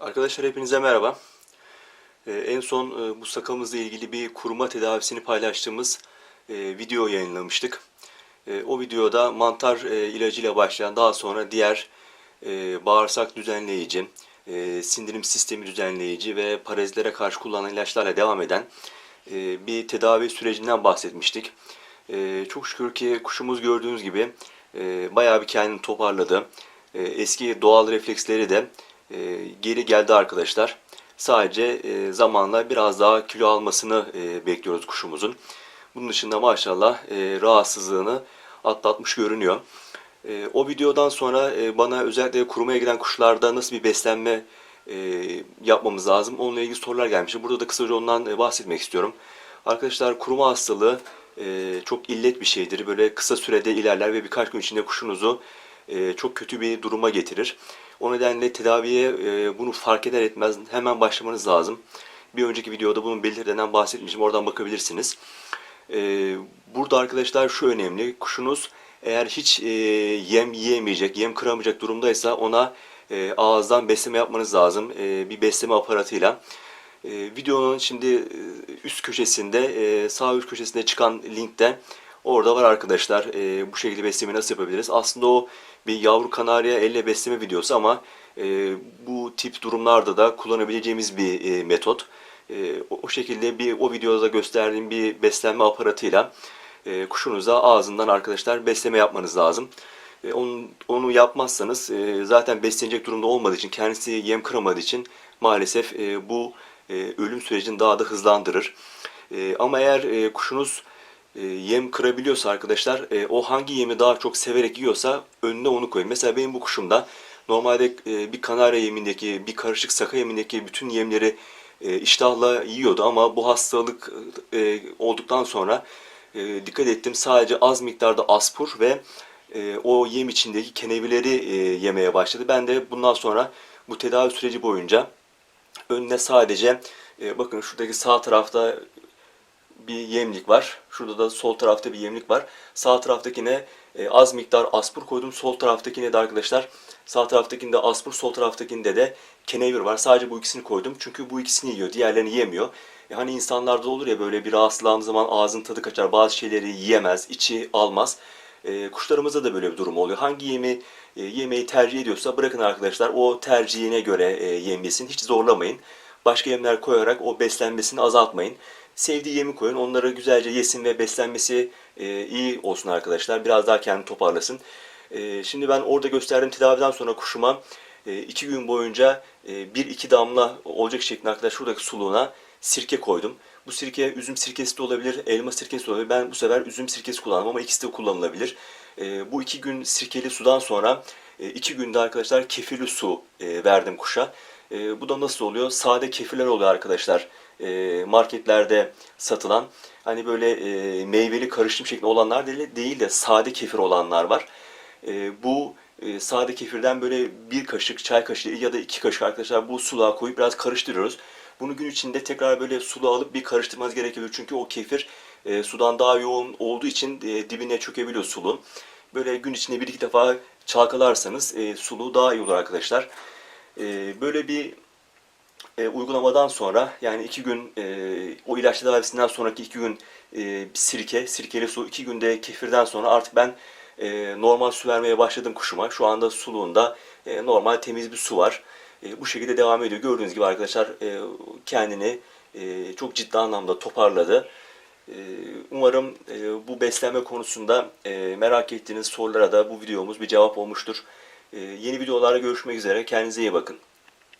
Arkadaşlar hepinize merhaba. Ee, en son e, bu sakalımızla ilgili bir kuruma tedavisini paylaştığımız e, video yayınlamıştık. E, o videoda mantar e, ilacıyla başlayan daha sonra diğer e, bağırsak düzenleyici, e, sindirim sistemi düzenleyici ve parazitlere karşı kullanılan ilaçlarla devam eden e, bir tedavi sürecinden bahsetmiştik. E, çok şükür ki kuşumuz gördüğünüz gibi e, bayağı bir kendini toparladı. E, eski doğal refleksleri de e, geri geldi arkadaşlar. Sadece e, zamanla biraz daha kilo almasını e, bekliyoruz kuşumuzun. Bunun dışında maşallah e, rahatsızlığını atlatmış görünüyor. E, o videodan sonra e, bana özellikle kurumaya giden kuşlarda nasıl bir beslenme e, yapmamız lazım onunla ilgili sorular gelmişti. Burada da kısaca ondan e, bahsetmek istiyorum. Arkadaşlar kuruma hastalığı e, çok illet bir şeydir. Böyle kısa sürede ilerler ve birkaç gün içinde kuşunuzu e, çok kötü bir duruma getirir. O nedenle tedaviye e, bunu fark eder etmez hemen başlamanız lazım. Bir önceki videoda bunun belirtilerinden bahsetmiştim. Oradan bakabilirsiniz. E, burada arkadaşlar şu önemli. Kuşunuz eğer hiç e, yem yiyemeyecek, yem kıramayacak durumdaysa ona e, ağızdan besleme yapmanız lazım. E, bir besleme aparatıyla. E, videonun şimdi e, üst köşesinde, e, sağ üst köşesinde çıkan linkte orada var arkadaşlar. E, bu şekilde besleme nasıl yapabiliriz? Aslında o bir yavru kanarya elle besleme videosu ama e, bu tip durumlarda da kullanabileceğimiz bir e, metot. E, o, o şekilde bir o videoda gösterdiğim bir beslenme aparatıyla e, kuşunuza ağzından arkadaşlar besleme yapmanız lazım. E, onu, onu yapmazsanız e, zaten beslenecek durumda olmadığı için kendisi yem kıramadığı için maalesef e, bu e, ölüm sürecini daha da hızlandırır. E, ama eğer e, kuşunuz e, yem kırabiliyorsa arkadaşlar e, o hangi yemi daha çok severek yiyorsa önüne onu koyun. Mesela benim bu kuşumda normalde e, bir kanarya yemindeki bir karışık saka yemindeki bütün yemleri e, iştahla yiyordu ama bu hastalık e, olduktan sonra e, dikkat ettim sadece az miktarda aspur ve e, o yem içindeki kenevileri e, yemeye başladı. Ben de bundan sonra bu tedavi süreci boyunca önüne sadece e, bakın şuradaki sağ tarafta bir yemlik var. Şurada da sol tarafta bir yemlik var. Sağ taraftakine e, az miktar aspur koydum. Sol taraftakine de arkadaşlar sağ taraftakinde aspur, sol taraftakinde de kenevir var. Sadece bu ikisini koydum. Çünkü bu ikisini yiyor. Diğerlerini yemiyor. E, hani insanlarda olur ya böyle bir rahatsızlığım zaman ağzın tadı kaçar. Bazı şeyleri yiyemez, içi almaz. E, kuşlarımızda da böyle bir durum oluyor. Hangi yemi e, yemeği tercih ediyorsa bırakın arkadaşlar o tercihine göre e, yem. Hiç zorlamayın. Başka yemler koyarak o beslenmesini azaltmayın. Sevdiği yemi koyun. Onları güzelce yesin ve beslenmesi e, iyi olsun arkadaşlar. Biraz daha kendini toparlasın. E, şimdi ben orada gösterdiğim tedaviden sonra kuşuma e, iki gün boyunca e, bir iki damla olacak şeklinde arkadaşlar şuradaki suluğuna sirke koydum. Bu sirke üzüm sirkesi de olabilir, elma sirkesi de olabilir. Ben bu sefer üzüm sirkesi kullandım ama ikisi de kullanılabilir. E, bu iki gün sirkeli sudan sonra e, iki günde arkadaşlar kefirli su e, verdim kuşa. E, bu da nasıl oluyor? Sade kefirler oluyor arkadaşlar. E, marketlerde satılan. Hani böyle e, meyveli karışım şeklinde olanlar değil, değil de sade kefir olanlar var. E, bu e, sade kefirden böyle bir kaşık, çay kaşığı ya da iki kaşık arkadaşlar bu suluğa koyup biraz karıştırıyoruz. Bunu gün içinde tekrar böyle sulu alıp bir karıştırmanız gerekiyor. Çünkü o kefir e, sudan daha yoğun olduğu için e, dibine çökebiliyor suluğun. Böyle gün içinde bir iki defa çalkalarsanız e, suluğu daha iyi olur arkadaşlar. E, böyle bir e, uygulamadan sonra yani iki gün e, o ilaç tedavisinden sonraki iki gün e, sirke, sirkeli su, iki günde kefirden sonra artık ben e, normal su vermeye başladım kuşuma. Şu anda suluğunda e, normal temiz bir su var. E, bu şekilde devam ediyor. Gördüğünüz gibi arkadaşlar e, kendini e, çok ciddi anlamda toparladı. E, umarım e, bu beslenme konusunda e, merak ettiğiniz sorulara da bu videomuz bir cevap olmuştur. E, yeni videolarda görüşmek üzere. Kendinize iyi bakın.